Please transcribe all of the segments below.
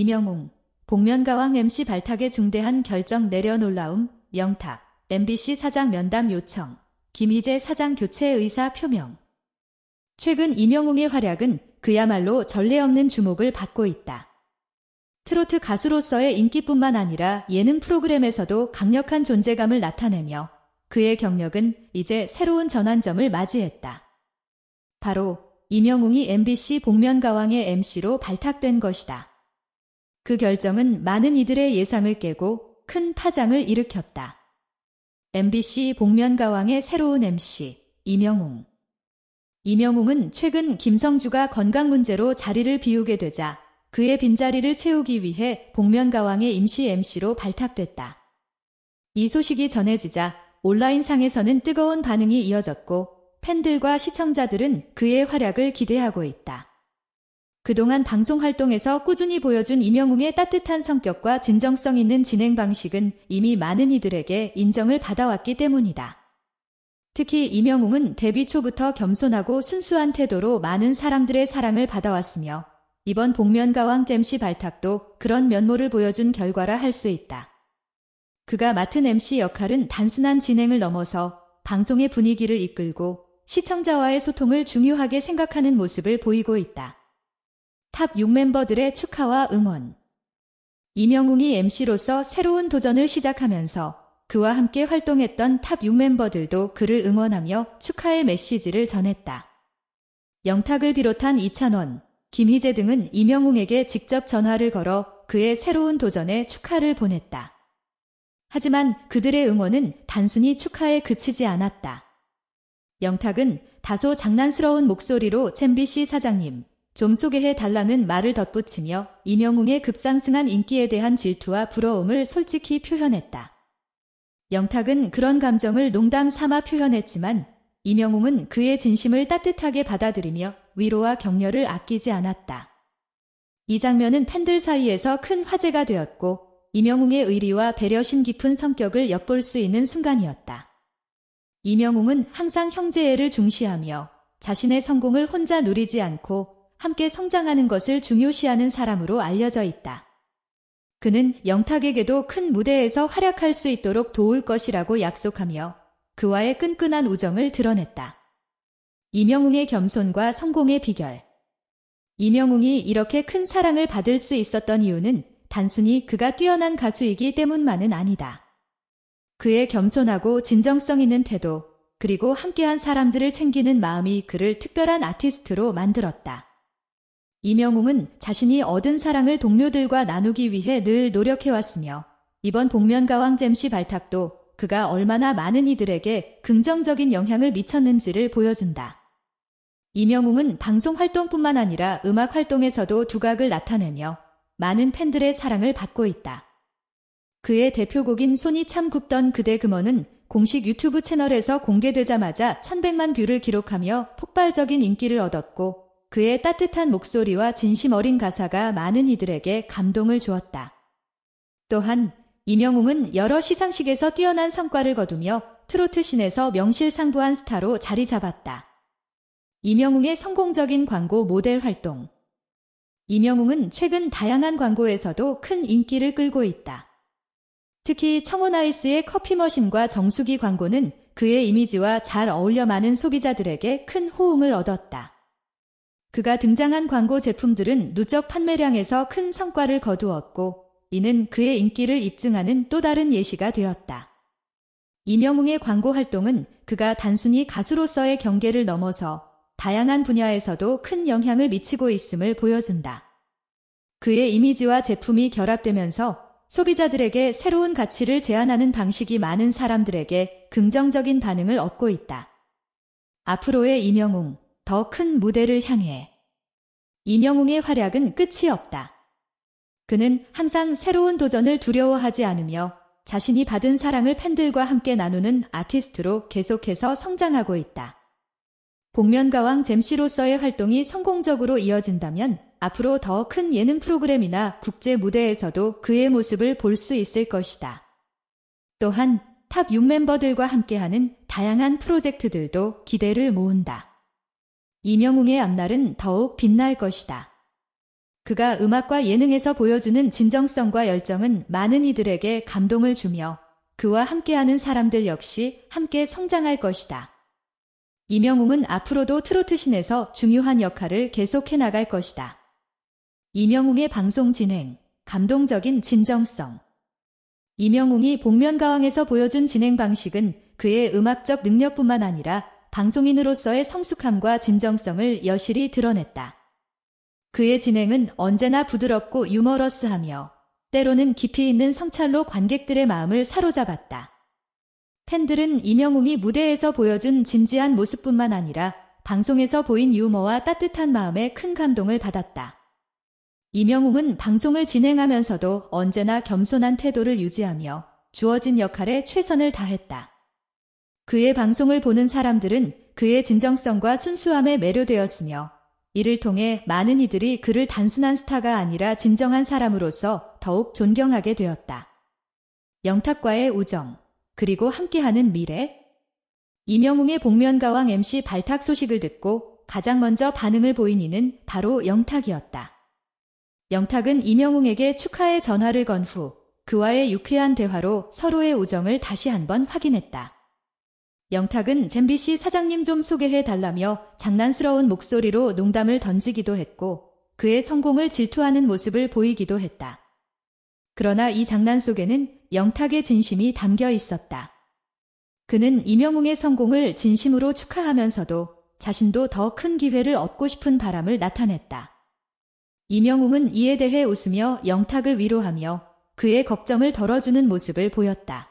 이명웅, 복면가왕 MC 발탁의 중대한 결정 내려놀라움, 명탁, MBC 사장 면담 요청, 김희재 사장 교체 의사 표명. 최근 이명웅의 활약은 그야말로 전례 없는 주목을 받고 있다. 트로트 가수로서의 인기뿐만 아니라 예능 프로그램에서도 강력한 존재감을 나타내며 그의 경력은 이제 새로운 전환점을 맞이했다. 바로 이명웅이 MBC 복면가왕의 MC로 발탁된 것이다. 그 결정은 많은 이들의 예상을 깨고 큰 파장을 일으켰다. MBC 복면가왕의 새로운 MC, 이명웅. 이명웅은 최근 김성주가 건강 문제로 자리를 비우게 되자 그의 빈자리를 채우기 위해 복면가왕의 임시 MC로 발탁됐다. 이 소식이 전해지자 온라인상에서는 뜨거운 반응이 이어졌고 팬들과 시청자들은 그의 활약을 기대하고 있다. 그동안 방송 활동에서 꾸준히 보여준 이명웅의 따뜻한 성격과 진정성 있는 진행 방식은 이미 많은 이들에게 인정을 받아왔기 때문이다. 특히 이명웅은 데뷔 초부터 겸손하고 순수한 태도로 많은 사람들의 사랑을 받아왔으며 이번 복면가왕 잼씨 발탁도 그런 면모를 보여준 결과라 할 수 있다. 그가 맡은 MC 역할은 단순한 진행을 넘어서 방송의 분위기를 이끌고 시청자와의 소통을 중요하게 생각하는 모습을 보이고 있다. 탑 6멤버들의 축하와 응원. 이명웅이 MC로서 새로운 도전을 시작하면서 그와 함께 활동했던 탑 6멤버들도 그를 응원하며 축하의 메시지를 전했다. 영탁을 비롯한 이찬원, 김희재 등은 이명웅에게 직접 전화를 걸어 그의 새로운 도전에 축하를 보냈다. 하지만 그들의 응원은 단순히 축하에 그치지 않았다. 영탁은 다소 장난스러운 목소리로 챔비씨 사장님, 좀 소개해 달라는 말을 덧붙이며 이명웅의 급상승한 인기에 대한 질투와 부러움을 솔직히 표현했다. 영탁은 그런 감정을 농담 삼아 표현했지만 이명웅은 그의 진심을 따뜻하게 받아들이며 위로와 격려를 아끼지 않았다. 이 장면은 팬들 사이에서 큰 화제가 되었고 이명웅의 의리와 배려심 깊은 성격을 엿볼 수 있는 순간이었다. 이명웅은 항상 형제애를 중시하며 자신의 성공을 혼자 누리지 않고 함께 성장하는 것을 중요시하는 사람으로 알려져 있다. 그는 영탁에게도 큰 무대에서 활약할 수 있도록 도울 것이라고 약속하며 그와의 끈끈한 우정을 드러냈다. 이명웅의 겸손과 성공의 비결. 이명웅이 이렇게 큰 사랑을 받을 수 있었던 이유는 단순히 그가 뛰어난 가수이기 때문만은 아니다. 그의 겸손하고 진정성 있는 태도, 그리고 함께한 사람들을 챙기는 마음이 그를 특별한 아티스트로 만들었다. 이명웅은 자신이 얻은 사랑을 동료들과 나누기 위해 늘 노력해왔으며 이번 복면가왕 잼씨 발탁도 그가 얼마나 많은 이들에게 긍정적인 영향을 미쳤는지를 보여준다. 이명웅은 방송 활동뿐만 아니라 음악 활동에서도 두각을 나타내며 많은 팬들의 사랑을 받고 있다. 그의 대표곡인 손이 참 굽던 그대 금어는 공식 유튜브 채널에서 공개되자마자 1100만 뷰를 기록하며 폭발적인 인기를 얻었고 그의 따뜻한 목소리와 진심 어린 가사가 많은 이들에게 감동을 주었다. 또한 이명웅은 여러 시상식에서 뛰어난 성과를 거두며 트로트 신에서 명실상부한 스타로 자리 잡았다. 이명웅의 성공적인 광고 모델 활동. 이명웅은 최근 다양한 광고에서도 큰 인기를 끌고 있다. 특히 청원아이스의 커피 머신과 정수기 광고는 그의 이미지와 잘 어울려 많은 소비자들에게 큰 호응을 얻었다. 그가 등장한 광고 제품들은 누적 판매량에서 큰 성과를 거두었고 이는 그의 인기를 입증하는 또 다른 예시가 되었다. 이명웅의 광고 활동은 그가 단순히 가수로서의 경계를 넘어서 다양한 분야에서도 큰 영향을 미치고 있음을 보여준다. 그의 이미지와 제품이 결합되면서 소비자들에게 새로운 가치를 제안하는 방식이 많은 사람들에게 긍정적인 반응을 얻고 있다. 앞으로의 이명웅, 더 큰 무대를 향해. 이명웅의 활약은 끝이 없다. 그는 항상 새로운 도전을 두려워하지 않으며 자신이 받은 사랑을 팬들과 함께 나누는 아티스트로 계속해서 성장하고 있다. 복면가왕 잼씨로서의 활동이 성공적으로 이어진다면 앞으로 더 큰 예능 프로그램이나 국제 무대에서도 그의 모습을 볼 수 있을 것이다. 또한 탑 6 멤버들과 함께하는 다양한 프로젝트들도 기대를 모은다. 이명웅의 앞날은 더욱 빛날 것이다. 그가 음악과 예능에서 보여주는 진정성과 열정은 많은 이들에게 감동을 주며 그와 함께하는 사람들 역시 함께 성장할 것이다. 이명웅은 앞으로도 트로트신에서 중요한 역할을 계속해 나갈 것이다. 이명웅의 방송 진행, 감동적인 진정성. 이명웅이 복면가왕에서 보여준 진행 방식은 그의 음악적 능력뿐만 아니라 방송인으로서의 성숙함과 진정성을 여실히 드러냈다. 그의 진행은 언제나 부드럽고 유머러스하며 때로는 깊이 있는 성찰로 관객들의 마음을 사로잡았다. 팬들은 이명웅이 무대에서 보여준 진지한 모습뿐만 아니라 방송에서 보인 유머와 따뜻한 마음에 큰 감동을 받았다. 이명웅은 방송을 진행하면서도 언제나 겸손한 태도를 유지하며 주어진 역할에 최선을 다했다. 그의 방송을 보는 사람들은 그의 진정성과 순수함에 매료되었으며 이를 통해 많은 이들이 그를 단순한 스타가 아니라 진정한 사람으로서 더욱 존경하게 되었다. 영탁과의 우정, 그리고 함께하는 미래? 이명웅의 복면가왕 MC 발탁 소식을 듣고 가장 먼저 반응을 보인 이는 바로 영탁이었다. 영탁은 이명웅에게 축하의 전화를 건 후 그와의 유쾌한 대화로 서로의 우정을 다시 한번 확인했다. 영탁은 잼비 씨 사장님 좀 소개해 달라며 장난스러운 목소리로 농담을 던지기도 했고 그의 성공을 질투하는 모습을 보이기도 했다. 그러나 이 장난 속에는 영탁의 진심이 담겨 있었다. 그는 이명웅의 성공을 진심으로 축하하면서도 자신도 더 큰 기회를 얻고 싶은 바람을 나타냈다. 이명웅은 이에 대해 웃으며 영탁을 위로하며 그의 걱정을 덜어주는 모습을 보였다.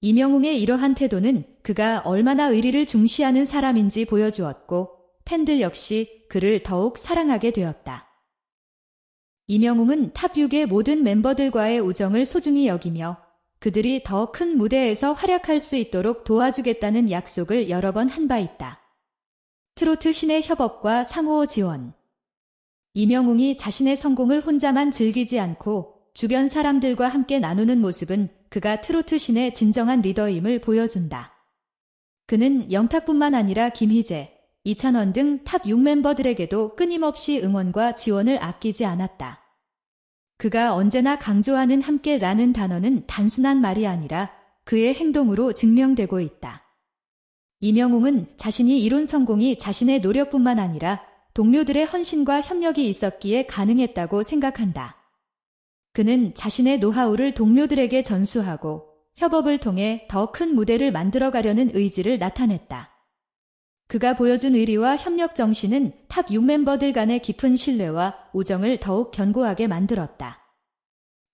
이명웅의 이러한 태도는 그가 얼마나 의리를 중시하는 사람인지 보여주었고 팬들 역시 그를 더욱 사랑하게 되었다. 이명웅은 탑 6의 모든 멤버들과의 우정을 소중히 여기며 그들이 더 큰 무대에서 활약할 수 있도록 도와주겠다는 약속을 여러 번 한 바 있다. 트로트 신의 협업과 상호 지원. 이명웅이 자신의 성공을 혼자만 즐기지 않고 주변 사람들과 함께 나누는 모습은 그가 트로트 신의 진정한 리더임을 보여준다. 그는 영탁뿐만 아니라 김희재, 이찬원 등 탑 6멤버들에게도 끊임없이 응원과 지원을 아끼지 않았다. 그가 언제나 강조하는 함께라는 단어는 단순한 말이 아니라 그의 행동으로 증명되고 있다. 이명웅은 자신이 이룬 성공이 자신의 노력뿐만 아니라 동료들의 헌신과 협력이 있었기에 가능했다고 생각한다. 그는 자신의 노하우를 동료들에게 전수하고 협업을 통해 더 큰 무대를 만들어 가려는 의지를 나타냈다. 그가 보여준 의리와 협력 정신은 탑 6멤버들 간의 깊은 신뢰와 우정을 더욱 견고하게 만들었다.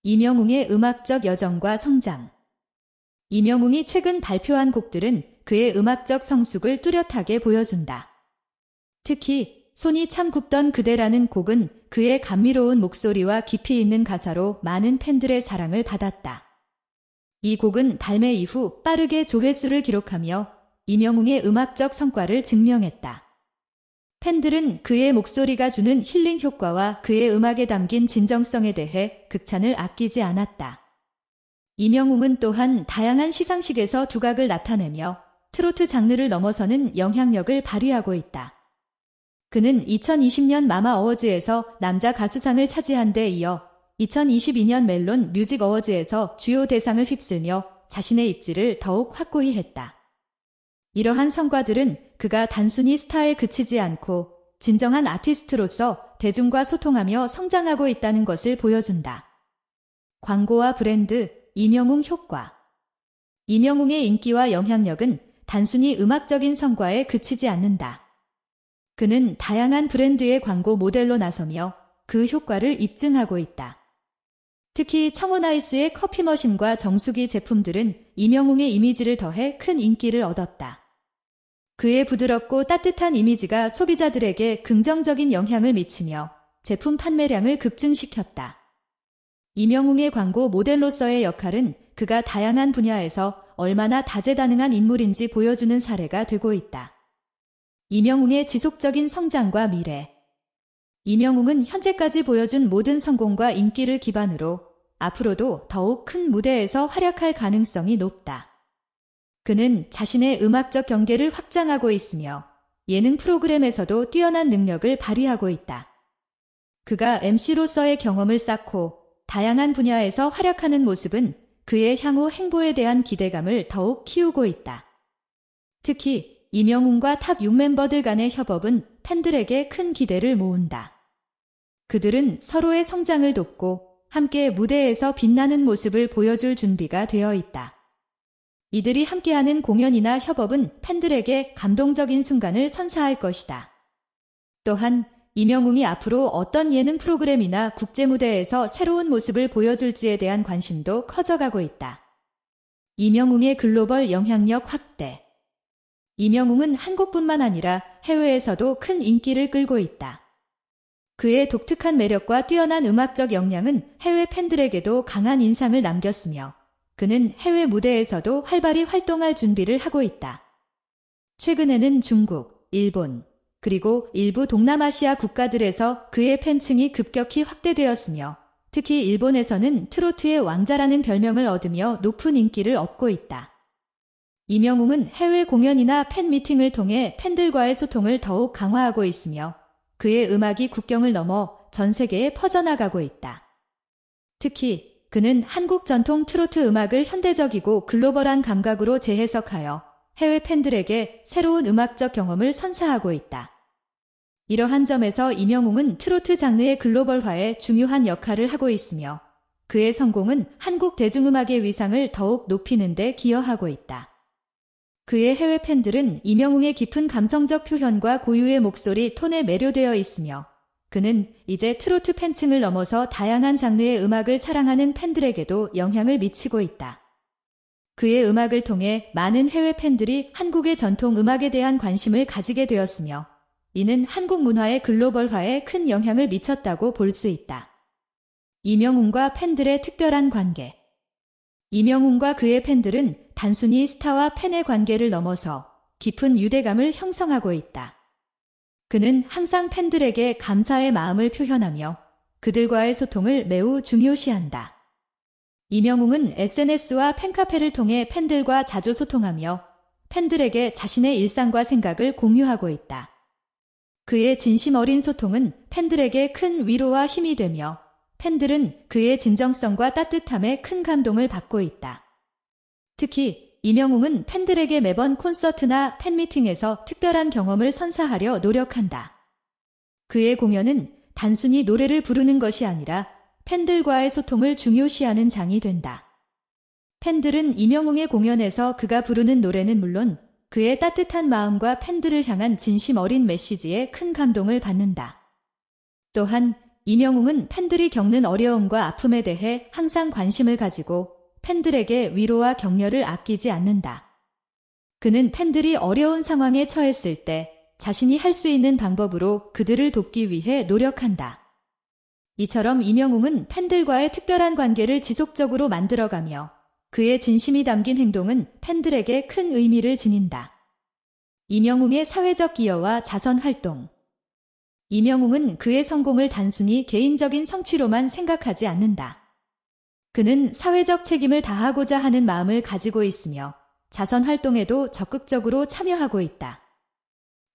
이명웅의 음악적 여정과 성장 이명웅이 최근 발표한 곡들은 그의 음악적 성숙을 뚜렷하게 보여준다. 특히 손이 참 굽던 그대라는 곡은 그의 감미로운 목소리와 깊이 있는 가사로 많은 팬들의 사랑을 받았다. 이 곡은 발매 이후 빠르게 조회수를 기록하며 이명웅의 음악적 성과를 증명했다. 팬들은 그의 목소리가 주는 힐링 효과와 그의 음악에 담긴 진정성에 대해 극찬을 아끼지 않았다. 이명웅은 또한 다양한 시상식에서 두각을 나타내며 트로트 장르를 넘어서는 영향력을 발휘하고 있다. 그는 2020년 마마 어워즈에서 남자 가수상을 차지한 데 이어 2022년 멜론 뮤직 어워즈에서 주요 대상을 휩쓸며 자신의 입지를 더욱 확고히 했다. 이러한 성과들은 그가 단순히 스타에 그치지 않고 진정한 아티스트로서 대중과 소통하며 성장하고 있다는 것을 보여준다. 광고와 브랜드, 이명웅 효과. 이명웅의 인기와 영향력은 단순히 음악적인 성과에 그치지 않는다. 그는 다양한 브랜드의 광고 모델로 나서며 그 효과를 입증하고 있다. 특히 청원아이스의 커피 머신과 정수기 제품들은 이명웅의 이미지를 더해 큰 인기를 얻었다. 그의 부드럽고 따뜻한 이미지가 소비자들에게 긍정적인 영향을 미치며 제품 판매량을 급증시켰다. 이명웅의 광고 모델로서의 역할은 그가 다양한 분야에서 얼마나 다재다능한 인물인지 보여주는 사례가 되고 있다. 이명웅의 지속적인 성장과 미래. 이명웅은 현재까지 보여준 모든 성공과 인기를 기반으로 앞으로도 더욱 큰 무대에서 활약할 가능성이 높다. 그는 자신의 음악적 경계를 확장하고 있으며 예능 프로그램에서도 뛰어난 능력을 발휘하고 있다. 그가 MC로서의 경험을 쌓고 다양한 분야에서 활약하는 모습은 그의 향후 행보에 대한 기대감을 더욱 키우고 있다. 특히 이명훈과 탑 6 멤버들 간의 협업은 팬들에게 큰 기대를 모은다. 그들은 서로의 성장을 돕고 함께 무대에서 빛나는 모습을 보여줄 준비가 되어 있다. 이들이 함께하는 공연이나 협업은 팬들에게 감동적인 순간을 선사할 것이다. 또한 이명웅이 앞으로 어떤 예능 프로그램이나 국제 무대에서 새로운 모습을 보여줄지에 대한 관심도 커져가고 있다. 이명웅의 글로벌 영향력 확대. 이명웅은 한국뿐만 아니라 해외에서도 큰 인기를 끌고 있다. 그의 독특한 매력과 뛰어난 음악적 역량은 해외 팬들에게도 강한 인상을 남겼으며 그는 해외 무대에서도 활발히 활동할 준비를 하고 있다. 최근에는 중국, 일본, 그리고 일부 동남아시아 국가들에서 그의 팬층이 급격히 확대되었으며 특히 일본에서는 트로트의 왕자라는 별명을 얻으며 높은 인기를 얻고 있다. 이명웅은 해외 공연이나 팬 미팅을 통해 팬들과의 소통을 더욱 강화하고 있으며 그의 음악이 국경을 넘어 전 세계에 퍼져나가고 있다. 특히 그는 한국 전통 트로트 음악을 현대적이고 글로벌한 감각으로 재해석하여 해외 팬들에게 새로운 음악적 경험을 선사하고 있다. 이러한 점에서 이명웅은 트로트 장르의 글로벌화에 중요한 역할을 하고 있으며 그의 성공은 한국 대중음악의 위상을 더욱 높이는 데 기여하고 있다. 그의 해외 팬들은 이명웅의 깊은 감성적 표현과 고유의 목소리 톤에 매료되어 있으며 그는 이제 트로트 팬층을 넘어서 다양한 장르의 음악을 사랑하는 팬들에게도 영향을 미치고 있다. 그의 음악을 통해 많은 해외 팬들이 한국의 전통 음악에 대한 관심을 가지게 되었으며 이는 한국 문화의 글로벌화에 큰 영향을 미쳤다고 볼 수 있다. 이명웅과 팬들의 특별한 관계 이명웅과 그의 팬들은 단순히 스타와 팬의 관계를 넘어서 깊은 유대감을 형성하고 있다. 그는 항상 팬들에게 감사의 마음을 표현하며 그들과의 소통을 매우 중요시한다. 이명웅은 SNS와 팬카페를 통해 팬들과 자주 소통하며 팬들에게 자신의 일상과 생각을 공유하고 있다. 그의 진심 어린 소통은 팬들에게 큰 위로와 힘이 되며 팬들은 그의 진정성과 따뜻함에 큰 감동을 받고 있다. 특히 이명웅은 팬들에게 매번 콘서트나 팬미팅에서 특별한 경험을 선사하려 노력한다. 그의 공연은 단순히 노래를 부르는 것이 아니라 팬들과의 소통을 중요시하는 장이 된다. 팬들은 이명웅의 공연에서 그가 부르는 노래는 물론 그의 따뜻한 마음과 팬들을 향한 진심 어린 메시지에 큰 감동을 받는다. 또한 이명웅은 팬들이 겪는 어려움과 아픔에 대해 항상 관심을 가지고 팬들에게 위로와 격려를 아끼지 않는다. 그는 팬들이 어려운 상황에 처했을 때 자신이 할 수 있는 방법으로 그들을 돕기 위해 노력한다. 이처럼 이명웅은 팬들과의 특별한 관계를 지속적으로 만들어가며 그의 진심이 담긴 행동은 팬들에게 큰 의미를 지닌다. 이명웅의 사회적 기여와 자선 활동 이명웅은 그의 성공을 단순히 개인적인 성취로만 생각하지 않는다. 그는 사회적 책임을 다하고자 하는 마음을 가지고 있으며 자선 활동에도 적극적으로 참여하고 있다.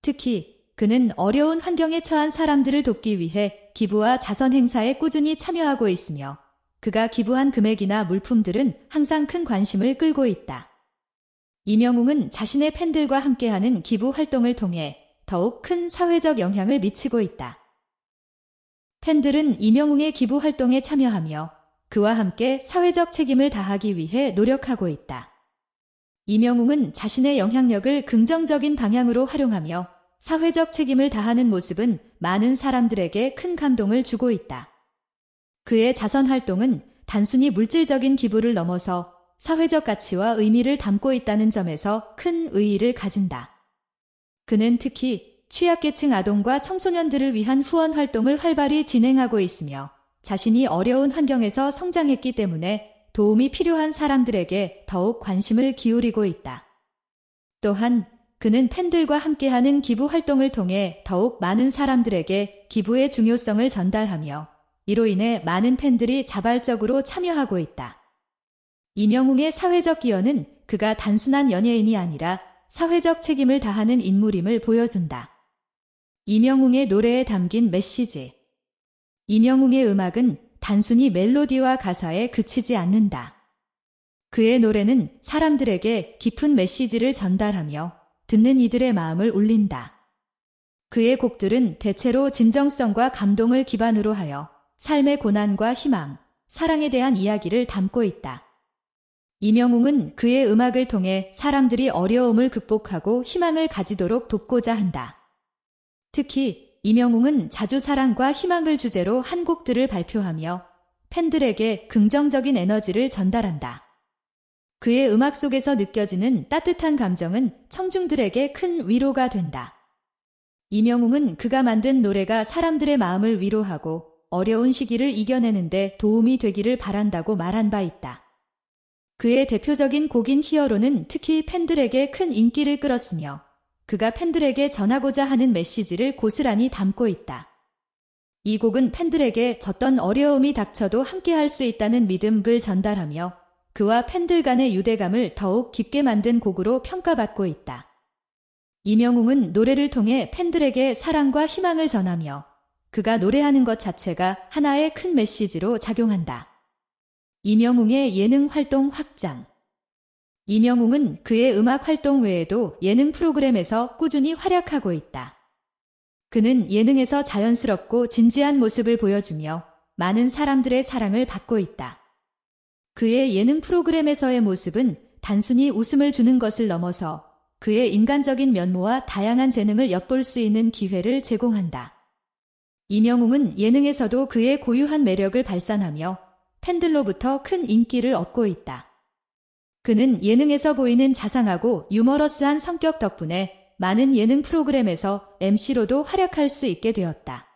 특히 그는 어려운 환경에 처한 사람들을 돕기 위해 기부와 자선 행사에 꾸준히 참여하고 있으며 그가 기부한 금액이나 물품들은 항상 큰 관심을 끌고 있다. 이명웅은 자신의 팬들과 함께하는 기부 활동을 통해 더욱 큰 사회적 영향을 미치고 있다. 팬들은 이명웅의 기부 활동에 참여하며 그와 함께 사회적 책임을 다하기 위해 노력하고 있다. 이명웅은 자신의 영향력을 긍정적인 방향으로 활용하며 사회적 책임을 다하는 모습은 많은 사람들에게 큰 감동을 주고 있다. 그의 자선 활동은 단순히 물질적인 기부를 넘어서 사회적 가치와 의미를 담고 있다는 점에서 큰 의의를 가진다. 그는 특히 취약계층 아동과 청소년들을 위한 후원 활동을 활발히 진행하고 있으며 자신이 어려운 환경에서 성장했기 때문에 도움이 필요한 사람들에게 더욱 관심을 기울이고 있다. 또한 그는 팬들과 함께하는 기부 활동을 통해 더욱 많은 사람들에게 기부의 중요성을 전달하며 이로 인해 많은 팬들이 자발적으로 참여하고 있다. 이명웅의 사회적 기여는 그가 단순한 연예인이 아니라 사회적 책임을 다하는 인물임을 보여준다. 이명웅의 노래에 담긴 메시지 이명웅의 음악은 단순히 멜로디와 가사에 그치지 않는다. 그의 노래는 사람들에게 깊은 메시지를 전달하며 듣는 이들의 마음을 울린다. 그의 곡들은 대체로 진정성과 감동을 기반으로 하여 삶의 고난과 희망, 사랑에 대한 이야기를 담고 있다. 이명웅은 그의 음악을 통해 사람들이 어려움을 극복하고 희망을 가지도록 돕고자 한다. 특히 이명웅은 자주 사랑과 희망을 주제로 한 곡들을 발표하며 팬들에게 긍정적인 에너지를 전달한다. 그의 음악 속에서 느껴지는 따뜻한 감정은 청중들에게 큰 위로가 된다. 이명웅은 그가 만든 노래가 사람들의 마음을 위로하고 어려운 시기를 이겨내는데 도움이 되기를 바란다고 말한 바 있다. 그의 대표적인 곡인 히어로는 특히 팬들에게 큰 인기를 끌었으며 그가 팬들에게 전하고자 하는 메시지를 고스란히 담고 있다. 이 곡은 팬들에게 졌던 어려움이 닥쳐도 함께할 수 있다는 믿음을 전달하며 그와 팬들 간의 유대감을 더욱 깊게 만든 곡으로 평가받고 있다. 이명웅은 노래를 통해 팬들에게 사랑과 희망을 전하며 그가 노래하는 것 자체가 하나의 큰 메시지로 작용한다. 이명웅의 예능 활동 확장 이명웅은 그의 음악 활동 외에도 예능 프로그램에서 꾸준히 활약하고 있다. 그는 예능에서 자연스럽고 진지한 모습을 보여주며 많은 사람들의 사랑을 받고 있다. 그의 예능 프로그램에서의 모습은 단순히 웃음을 주는 것을 넘어서 그의 인간적인 면모와 다양한 재능을 엿볼 수 있는 기회를 제공한다. 이명웅은 예능에서도 그의 고유한 매력을 발산하며 팬들로부터 큰 인기를 얻고 있다. 그는 예능에서 보이는 자상하고 유머러스한 성격 덕분에 많은 예능 프로그램에서 MC로도 활약할 수 있게 되었다.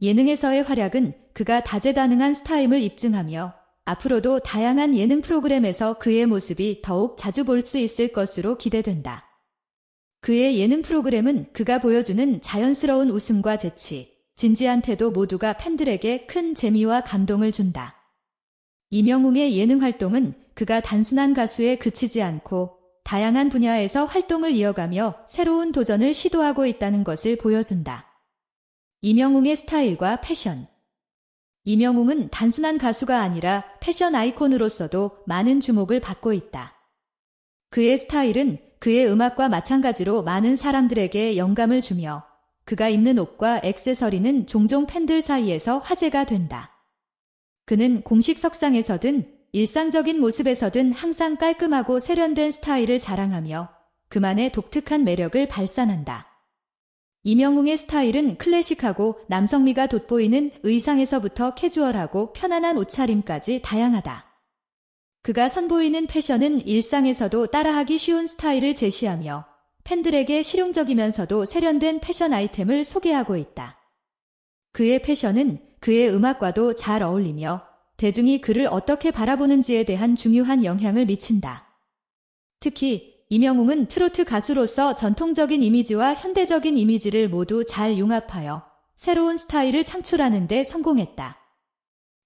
예능에서의 활약은 그가 다재다능한 스타임을 입증하며 앞으로도 다양한 예능 프로그램에서 그의 모습이 더욱 자주 볼 수 있을 것으로 기대된다. 그의 예능 프로그램은 그가 보여주는 자연스러운 웃음과 재치, 진지한 태도 모두가 팬들에게 큰 재미와 감동을 준다. 이명웅의 예능 활동은 그가 단순한 가수에 그치지 않고 다양한 분야에서 활동을 이어가며 새로운 도전을 시도하고 있다는 것을 보여준다. 이명웅의 스타일과 패션 이명웅은 단순한 가수가 아니라 패션 아이콘으로서도 많은 주목을 받고 있다. 그의 스타일은 그의 음악과 마찬가지로 많은 사람들에게 영감을 주며 그가 입는 옷과 액세서리는 종종 팬들 사이에서 화제가 된다. 그는 공식 석상에서든 일상적인 모습에서든 항상 깔끔하고 세련된 스타일을 자랑하며 그만의 독특한 매력을 발산한다. 이명웅의 스타일은 클래식하고 남성미가 돋보이는 의상에서부터 캐주얼하고 편안한 옷차림까지 다양하다. 그가 선보이는 패션은 일상에서도 따라하기 쉬운 스타일을 제시하며 팬들에게 실용적이면서도 세련된 패션 아이템을 소개하고 있다. 그의 패션은 그의 음악과도 잘 어울리며 대중이 그를 어떻게 바라보는지에 대한 중요한 영향을 미친다. 특히 이명웅은 트로트 가수로서 전통적인 이미지와 현대적인 이미지를 모두 잘 융합하여 새로운 스타일을 창출하는 데 성공했다.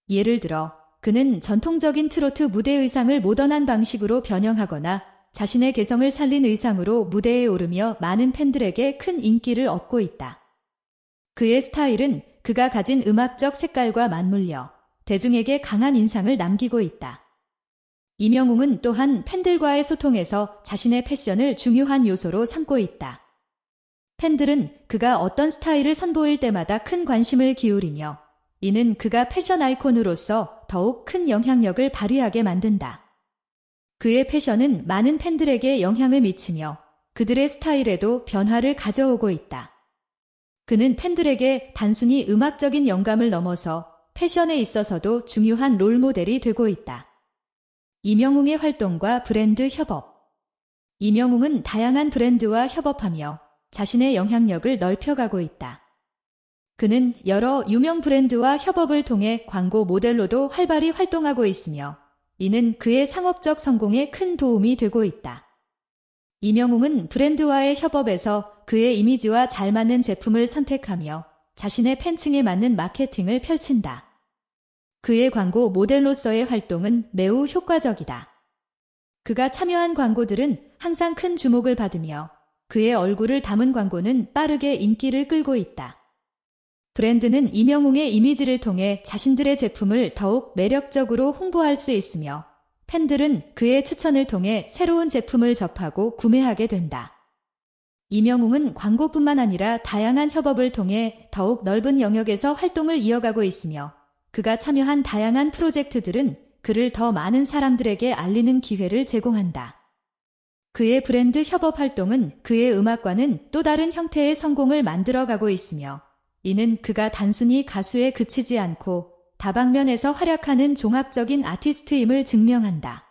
예를 들어 그는 전통적인 트로트 무대 의상을 모던한 방식으로 변형하거나 자신의 개성을 살린 의상으로 무대에 오르며 많은 팬들에게 큰 인기를 얻고 있다. 그의 스타일은 그가 가진 음악적 색깔과 맞물려 대중에게 강한 인상을 남기고 있다. 이명웅은 또한 팬들과의 소통에서 자신의 패션을 중요한 요소로 삼고 있다. 팬들은 그가 어떤 스타일을 선보일 때마다 큰 관심을 기울이며 이는 그가 패션 아이콘으로서 더욱 큰 영향력을 발휘하게 만든다. 그의 패션은 많은 팬들에게 영향을 미치며 그들의 스타일에도 변화를 가져오고 있다. 그는 팬들에게 단순히 음악적인 영감을 넘어서 패션에 있어서도 중요한 롤모델이 되고 있다. 이명웅의 활동과 브랜드 협업 이명웅은 다양한 브랜드와 협업하며 자신의 영향력을 넓혀가고 있다. 그는 여러 유명 브랜드와 협업을 통해 광고 모델로도 활발히 활동하고 있으며 이는 그의 상업적 성공에 큰 도움이 되고 있다. 이명웅은 브랜드와의 협업에서 그의 이미지와 잘 맞는 제품을 선택하며 자신의 팬층에 맞는 마케팅을 펼친다. 그의 광고 모델로서의 활동은 매우 효과적이다. 그가 참여한 광고들은 항상 큰 주목을 받으며 그의 얼굴을 담은 광고는 빠르게 인기를 끌고 있다. 브랜드는 이명웅의 이미지를 통해 자신들의 제품을 더욱 매력적으로 홍보할 수 있으며 팬들은 그의 추천을 통해 새로운 제품을 접하고 구매하게 된다. 이명웅은 광고뿐만 아니라 다양한 협업을 통해 더욱 넓은 영역에서 활동을 이어가고 있으며 그가 참여한 다양한 프로젝트들은 그를 더 많은 사람들에게 알리는 기회를 제공한다. 그의 브랜드 협업 활동은 그의 음악과는 또 다른 형태의 성공을 만들어가고 있으며 이는 그가 단순히 가수에 그치지 않고 다방면에서 활약하는 종합적인 아티스트임을 증명한다.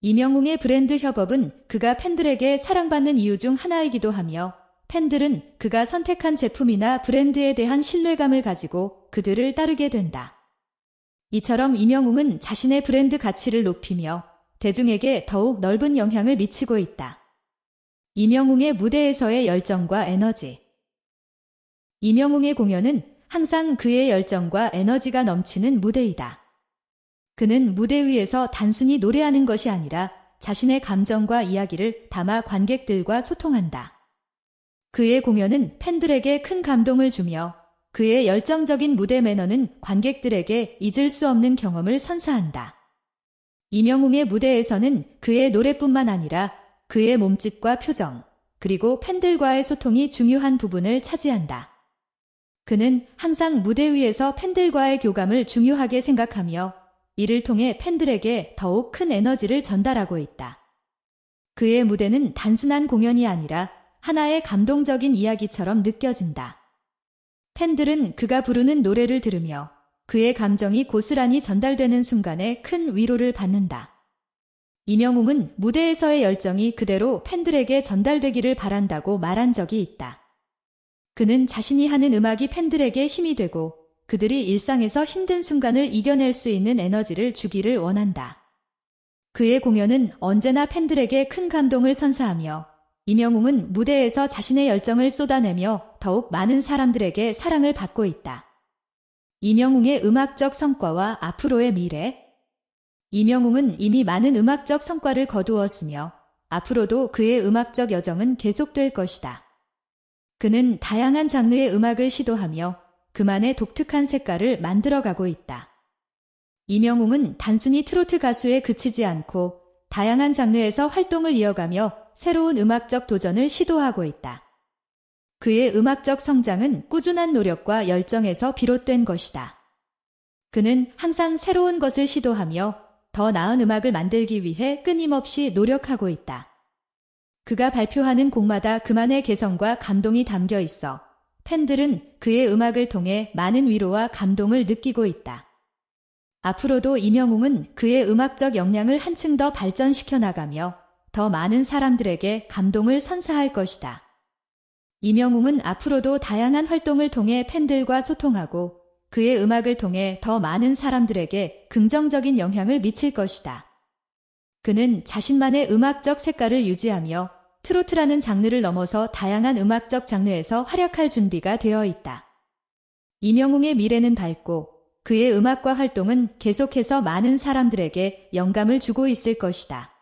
이명웅의 브랜드 협업은 그가 팬들에게 사랑받는 이유 중 하나이기도 하며 팬들은 그가 선택한 제품이나 브랜드에 대한 신뢰감을 가지고 그들을 따르게 된다. 이처럼 이명웅은 자신의 브랜드 가치를 높이며 대중에게 더욱 넓은 영향을 미치고 있다. 이명웅의 무대에서의 열정과 에너지. 이명웅의 공연은 항상 그의 열정과 에너지가 넘치는 무대이다. 그는 무대 위에서 단순히 노래하는 것이 아니라 자신의 감정과 이야기를 담아 관객들과 소통한다. 그의 공연은 팬들에게 큰 감동을 주며 그의 열정적인 무대 매너는 관객들에게 잊을 수 없는 경험을 선사한다. 이명웅의 무대에서는 그의 노래뿐만 아니라 그의 몸짓과 표정, 그리고 팬들과의 소통이 중요한 부분을 차지한다. 그는 항상 무대 위에서 팬들과의 교감을 중요하게 생각하며 이를 통해 팬들에게 더욱 큰 에너지를 전달하고 있다. 그의 무대는 단순한 공연이 아니라 하나의 감동적인 이야기처럼 느껴진다. 팬들은 그가 부르는 노래를 들으며 그의 감정이 고스란히 전달되는 순간에 큰 위로를 받는다. 이명웅은 무대에서의 열정이 그대로 팬들에게 전달되기를 바란다고 말한 적이 있다. 그는 자신이 하는 음악이 팬들에게 힘이 되고 그들이 일상에서 힘든 순간을 이겨낼 수 있는 에너지를 주기를 원한다. 그의 공연은 언제나 팬들에게 큰 감동을 선사하며 이명웅은 무대에서 자신의 열정을 쏟아내며 더욱 많은 사람들에게 사랑을 받고 있다. 이명웅의 음악적 성과와 앞으로의 미래 이명웅은 이미 많은 음악적 성과를 거두었으며 앞으로도 그의 음악적 여정은 계속될 것이다. 그는 다양한 장르의 음악을 시도하며 그만의 독특한 색깔을 만들어가고 있다. 이명웅은 단순히 트로트 가수에 그치지 않고 다양한 장르에서 활동을 이어가며 새로운 음악적 도전을 시도하고 있다. 그의 음악적 성장은 꾸준한 노력과 열정에서 비롯된 것이다. 그는 항상 새로운 것을 시도하며 더 나은 음악을 만들기 위해 끊임없이 노력하고 있다. 그가 발표하는 곡마다 그만의 개성과 감동이 담겨 있어 팬들은 그의 음악을 통해 많은 위로와 감동을 느끼고 있다. 앞으로도 이명웅은 그의 음악적 역량을 한층 더 발전시켜 나가며 더 많은 사람들에게 감동을 선사할 것이다. 이명웅은 앞으로도 다양한 활동을 통해 팬들과 소통하고 그의 음악을 통해 더 많은 사람들에게 긍정적인 영향을 미칠 것이다. 그는 자신만의 음악적 색깔을 유지하며 트로트라는 장르를 넘어서 다양한 음악적 장르에서 활약할 준비가 되어 있다. 이명웅의 미래는 밝고 그의 음악과 활동은 계속해서 많은 사람들에게 영감을 주고 있을 것이다.